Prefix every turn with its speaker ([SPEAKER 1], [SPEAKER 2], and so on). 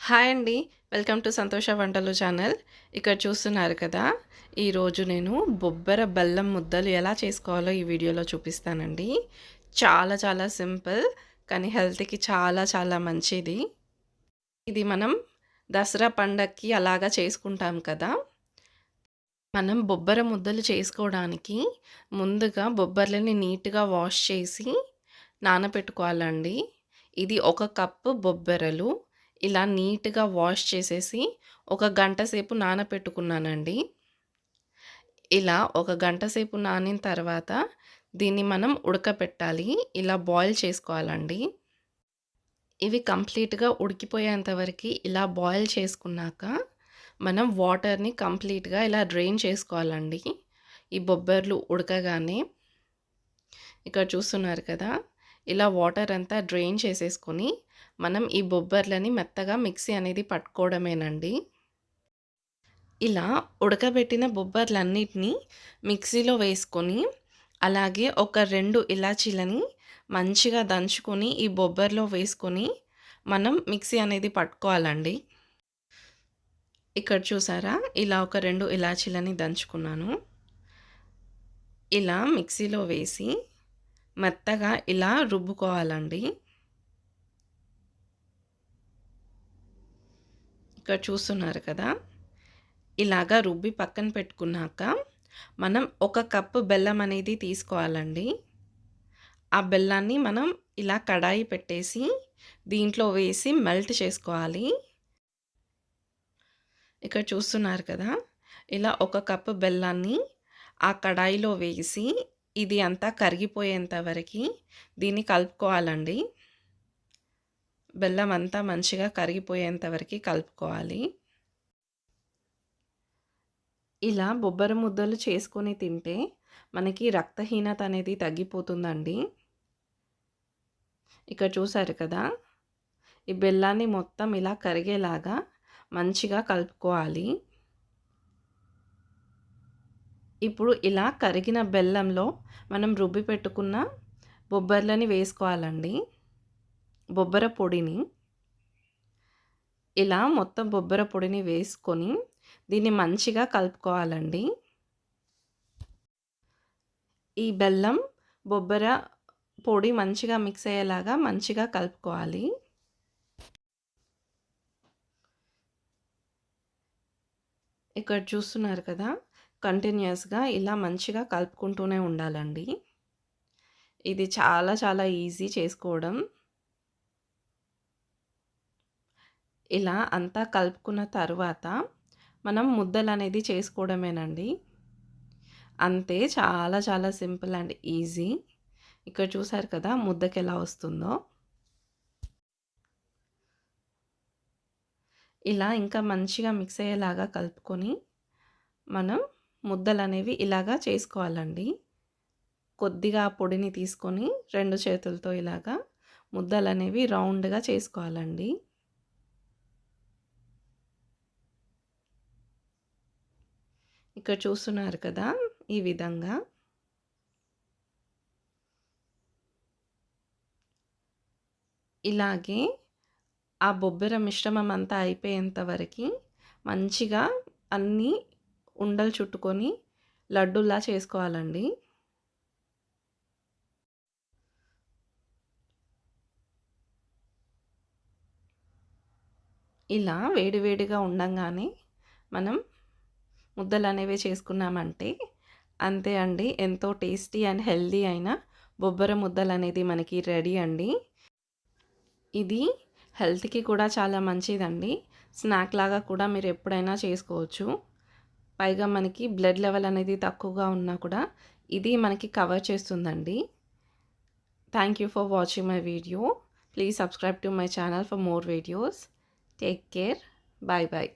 [SPEAKER 1] Hi అండి. Welcome to సంతోష వంటలు ఛానల్. ఇక్కడ చూస్తున్నారు కదా ఈరోజు నేను బొబ్బర బెల్లం ముద్దలు ఎలా చేసుకోవాలో ఈ వీడియోలో చూపిస్తానండి. చాలా చాలా సింపుల్ కానీ హెల్త్కి చాలా చాలా మంచిది. ఇది మనం దసరా పండక్కి అలాగా చేసుకుంటాం కదా. మనం బొబ్బర ముద్దలు చేసుకోవడానికి ముందుగా బొబ్బర్లని నీట్గా వాష్ చేసి నానబెట్టుకోవాలండి ఇది ఒక కప్పు బొబ్బెరలు ఇలా నీట్గా వాష్ చేసేసి ఒక గంట సేపు నానపెట్టుకున్నానండి. ఇలా ఒక గంట సేపు నానిన తర్వాత దీన్ని మనం ఉడకపెట్టాలి. ఇలా బాయిల్ చేసుకోవాలండి. ఇవి కంప్లీట్గా ఉడికిపోయేంత వరకు ఇలా బాయిల్ చేసుకున్నాక మనం వాటర్ని కంప్లీట్గా ఇలా డ్రైన్ చేసుకోవాలండి. ఈ బొబ్బర్లు ఉడకగానే. ఇక్కడ చూస్తున్నారు కదా ఇలా వాటర్ అంతా డ్రైన్ చేసేసుకొని మనం ఈ బొబ్బర్లని మెత్తగా మిక్సీ అనేది పట్టుకోవడమేనండి. ఇలా ఉడకబెట్టిన బొబ్బర్లన్నిటినీ మిక్సీలో వేసుకొని అలాగే ఒక రెండు ఇలాచీలని మంచిగా దంచుకొని ఈ బొబ్బర్లో వేసుకొని మనం మిక్సీ అనేది పట్టుకోవాలండి. ఇక్కడ చూసారా? ఇలా ఒక రెండు ఇలాచీలని దంచుకున్నాను. ఇలా మిక్సీలో వేసి మెత్తగా ఇలా రుబ్బుకోవాలండి. ఇక్కడ చూస్తున్నారు కదా. ఇలాగా రుబ్బి పక్కన పెట్టుకున్నాక మనం ఒక కప్పు బెల్లం అనేది తీసుకోవాలండి. ఆ బెల్లాన్ని మనం ఇలా కడాయి పెట్టేసి దీంట్లో వేసి మెల్ట్ చేసుకోవాలి. ఇక్కడ చూస్తున్నారు కదా. ఇలా ఒక కప్పు బెల్లాన్ని ఆ కడాయిలో వేసి ఇది అంతా కరిగిపోయేంత వరకు దీన్ని కలుపుకోవాలండి. బెల్లం అంతా మంచిగా కరిగిపోయేంత వరకు కలుపుకోవాలి. ఇలా బొబ్బరి ముద్దలు చేసుకొని తింటే మనకి రక్తహీనత అనేది తగ్గిపోతుందండి. ఇక్కడ చూసారు కదా ఈ బెల్లాన్ని మొత్తం ఇలా కరిగేలాగా మంచిగా కలుపుకోవాలి. ఇప్పుడు ఇలా కరిగిన బెల్లంలో మనం రుబ్బి పెట్టుకున్న బొబ్బర్లని వేసుకోవాలండి. బొబ్బర పొడిని ఇలా మొత్తం బొబ్బర పొడిని వేసుకొని దీన్ని మంచిగా కలుపుకోవాలండి. ఈ బెల్లం బొబ్బర పొడి మంచిగా మిక్స్ అయ్యేలాగా మంచిగా కలుపుకోవాలి. ఇక్కడ చూస్తున్నారు కదా కంటిన్యూస్గా ఇలా మంచిగా కలుపుకుంటూనే ఉండాలండి. ఇది చాలా చాలా ఈజీ చేసుకోవడం. ఇలా అంతా కలుపుకున్న తర్వాత మనం ముద్దలు అనేది చేసుకోవడమేనండి. అంతే చాలా చాలా సింపుల్ అండ్ ఈజీ. ఇక్కడ చూసారు కదా ముద్దకి ఎలా వస్తుందో. ఇలా ఇంకా మంచిగా మిక్స్ అయ్యేలాగా కలుపుకొని మనం ముద్దలు అనేవి ఇలాగా చేసుకోవాలండి. కొద్దిగా పొడిని తీసుకొని రెండు చేతులతో ఇలాగా ముద్దలు అనేవి రౌండ్గా చేసుకోవాలండి. ఇక్కడ చూస్తున్నారు కదా ఈ విధంగా. ఇలాగే ఆ బొబ్బెర మిశ్రమం అంతా అయిపోయేంత వరకు మంచిగా అన్నీ ఉండలు చుట్టుకొని లడ్డులా చేసుకోవాలండి. ఇలా వేడివేడిగా ఉండంగానే మనం ముద్దలు అనేవి చేసుకున్నామంటే అంతే అండి ఎంతో టేస్టీ అండ్ హెల్దీ అయిన బొబ్బర ముద్దలు అనేది మనకి రెడీ అండి. ఇది హెల్త్కి కూడా చాలా మంచిదండి. స్నాక్ లాగా కూడా మీరు ఎప్పుడైనా చేసుకోవచ్చు. పైగా మనకి బ్లడ్ లెవెల్ అనేది తక్కువగా ఉన్నా కూడా ఇది మనకి కవర్ చేస్తుందండి. Thank you for watching my video please subscribe to my channel for more videos take care bye bye